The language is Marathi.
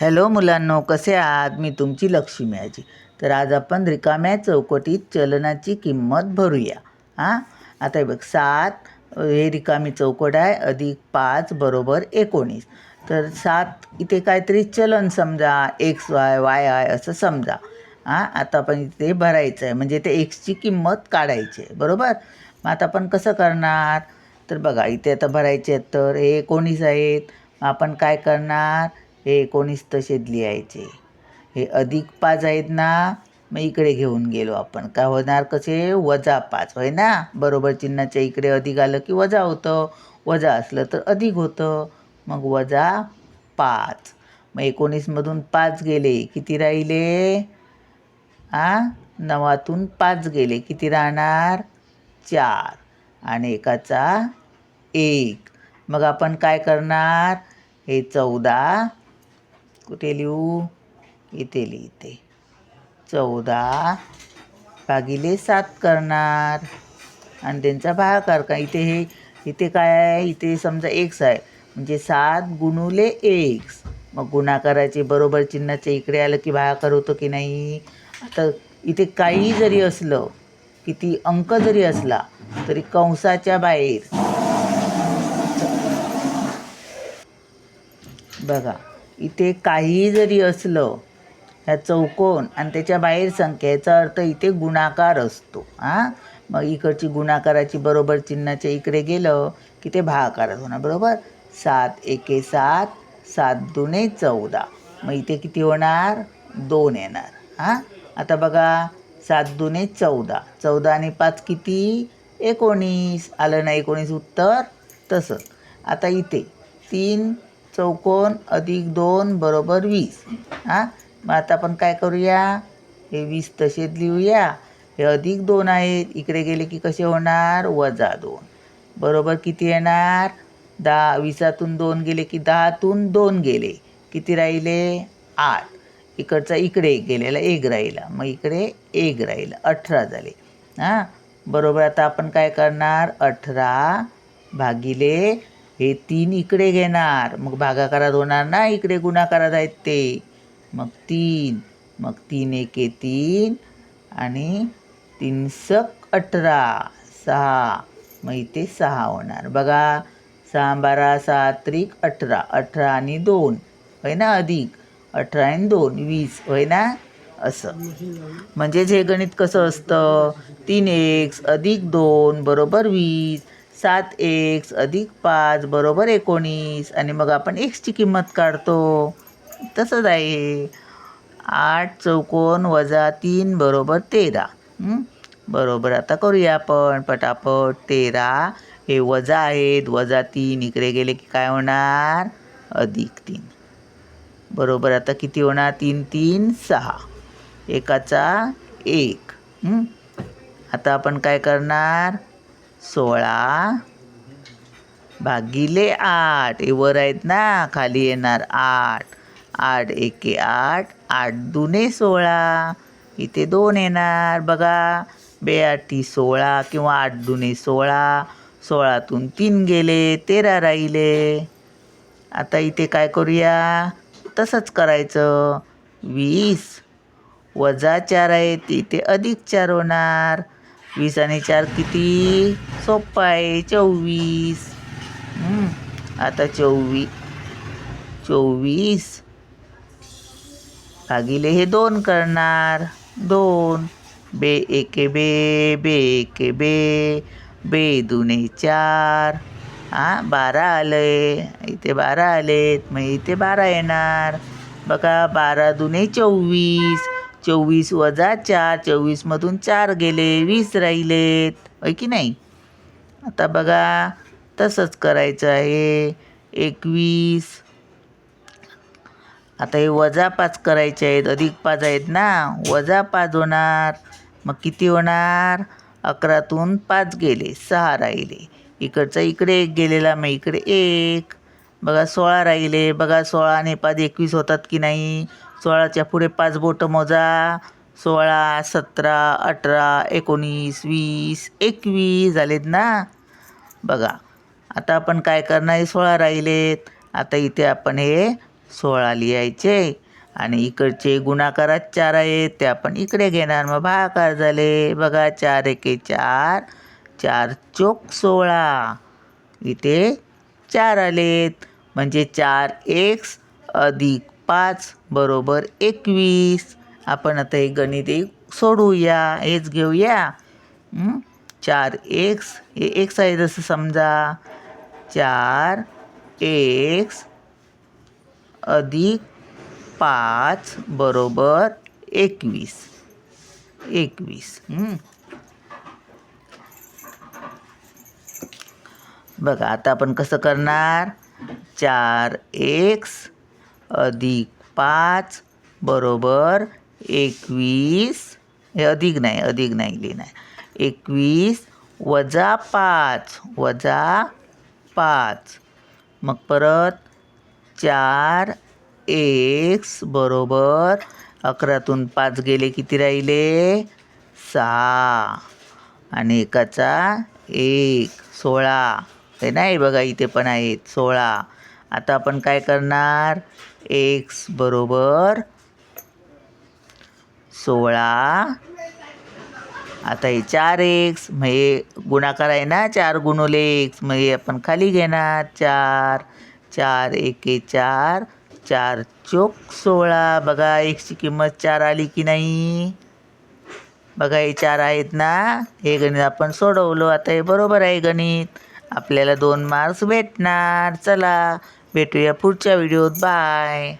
हॅलो मुलांनो कसे आहात? मी तुमची लक्ष्मी आजी. तर आज आपण रिकाम्या चौकटीत चलनाची किंमत भरूया. हां? आता हे बघ सात हे रिकामी चौकट आहे अधिक पाच बरोबर एकोणीस. तर सात इथे काहीतरी चलन समजा एक्स वाय वाय आय असं समजा. हां? आता आपण इथे भरायचं आहे. म्हणजे ते एक्सची किंमत काढायची आहे. बरोबर? मग आता आपण कसं करणार? तर बघा इथे आता भरायचे आहेत तर हे एकोणीस आहेत. मग आपण काय करणार? हे एकोणीस तसेच लिहायचे. हे अधिक पाच आहेत ना मग इकडे घेऊन गेलो आपण. काय होणार कसे? वजा पाच होय ना? बरोबर चिन्हाच्या इकडे अधिक आलं की वजा होतं. वजा असलं तर अधिक होतं. मग वजा पाच. मग एकोणीसमधून पाच गेले किती राहिले? आ? नवातून पाच गेले किती राहणार? चार. आणि एकाचा एक. मग आपण काय करणार? हे चौदा कुठे लिहू? इथे लिहिते चौदा भागिले सात करणार. आणि त्यांचा भागाकार का इथे हे इथे काय आहे? इथे समजा एक्स आहे. म्हणजे सात गुणुले एक्स मग गुणाकाराचे बरोबर चिन्हाचे इकडे आलं की भागाकार होतो की नाही? आता इथे काही जरी असलं किती अंक जरी असला तरी कंसाच्या बाहेर. बघा. इथे काही जरी असलं ह्या चौकोन आणि त्याच्या बाहेर संख्या याचा अर्थ इथे गुणाकार असतो. हां? मग इकडची गुणाकाराची बरोबर चिन्हाच्या इकडे गेलं की ते भागाकारात होणार बरोबर? सात एके सात सात दुने चौदा. मग इथे किती होणार? दोन येणार. हां? आता बघा सात दुने चौदा. चौदा आणि पाच किती? एकोणीस. आलं ना एकोणीस उत्तर? तसंच आता इथे तीन चौकोन अधिक दोन बरोबर वीस. हां? मग आता आपण काय करूया? हे वीस तसेच लिहूया. हे अधिक दोन आहेत. इकडे गेले की कसे होणार? वजा दोन. बरोबर किती येणार? दहा. विसातून दोन गेले की दहातून दोन गेले. किती राहिले? आठ. इकडचा इकडे एक गेलेला एक राहिला. मग इकडे एक राहिला. अठरा झाले. हां? बरोबर. आता आपण काय करणार? अठरा भागिले हे तीन इकडे घेणार. मग भागाकारात होणार ना इकडे गुणाकारात आहेत ते. मग तीन. मग तीन एके तीन. आणि तीन सक अठरा. सहा. मग इथे सहा होणार. बघा सहा बारा सहा त्रिक अठरा. अठरा आणि दोन. होय ना अधिक. अठरा आणि दोन. वीस. होय ना? असं. म्हणजेच हे गणित कसं असतं? तीन एक्स अधिक दोन बरोबर वीस. सात एक्स अधिक पाच बरोबर एकोणीस. आणि मग आपण एक्सची किंमत काढतो. तसंच आहे. आठ चौकोन वजा तीन बरोबर तेरा. बरोबर. आता करूया आपण पटापट. तेरा हे वजा आहेत. वजा तीन इकडे गेले की काय होणार? अधिक तीन. बरोबर. आता किती होणार? तीन तीन सहा. एकाचा एक. आता आपण काय करणार? सोळा. भागिले आठ. हे वर आहेत ना खाली येणार आठ. आठ एके आठ आठ दुने सोळा. इथे दोन येणार. बघा बेआठी सोळा किंवा आठ दुने सोळा. सोळातून तीन गेले तेरा राहिले. आता इथे काय करूया? तसंच करायचं. वीस. वजा चार आहेत इथे अधिक चार होणार. वीस आणि चार किती? सोपं आहे चोवीस. आता चोवीस चोवीस. भागिले हे दोन करणार. दोन. बे एके बे बे एके बे बे दुने चार. हां बारा आले. इथे बारा आलेत मग इथे बारा येणार. बघा बारा दुने चोवीस. चोवीस वजा चार चोवीसमधून चार गेले वीस राहिलेत. होय की नाही? आता बघा तसंच करायचं आहे. एकवीस. आता हे वजा पाच करायचे आहेत. अधिक पाच आहेत ना? वजा पाच होणार. मग किती होणार? अकरातून पाच गेले सहा राहिले. इकडचा इकडे एक गेलेला मग इकडे एक. बघा सोळा राहिले. बघा सोळा आणि पाच एकवीस होतात की नाही? सोळाच्या पुढे पाच बोटं मोजा. सोळा सतरा अठरा एकोणीस वीस एकवीस झालेत ना? बघा आता आपण काय करणार? हे सोळा राहिलेत. आता इथे आपण हे सोळा लिहायचे. आणि इकडचे गुणाकारात चार आहेत. ते आपण इकडे घेणार. मग भागाकार झाले. बघा चार एके चार. चार चोक सोळा. इथे चार आलेत. म्हणजे चार एक्स अधिक पाच बरोबर एकवीस. आपण आता हे गणित एक सोडवूया हेच घेऊया. चार एक्स हे एक्स आहे जसं समजा. चार एक्स अधिक पाच बरोबर एकवीस. एकवीस. बघा आता आपण कसं करणार? चार एक्स अधिक पाच बरोबर एकवीस. हे अधिक नाही अधिक नाही लिहिणार एकवीस वजा पाच वजा पाच. मग परत चार एक्स बरोबर अकरातून पाच गेले किती राहिले? सहा. आणि एकाचा एक सोळा. हे नाही बघा इथे पण आहेत सोळा. आता आपण काय करणार? एक्स बरोबर सोळा. आता हे चार एक्स म्हणजे गुणाकार आहे ना चार गुणवले एक्स म्हणजे आपण खाली घेणार चार चार एके चार चार चोक सोळा. बघा एक्सची किंमत चार आली की नाही? बघा हे चार आहेत ना हे गणित आपण सोडवलं. आता हे बरोबर आहे गणित. आपल्याला दोन मार्क्स भेटणार. चला भेटूया पुढच्या व्हिडिओत. बाय.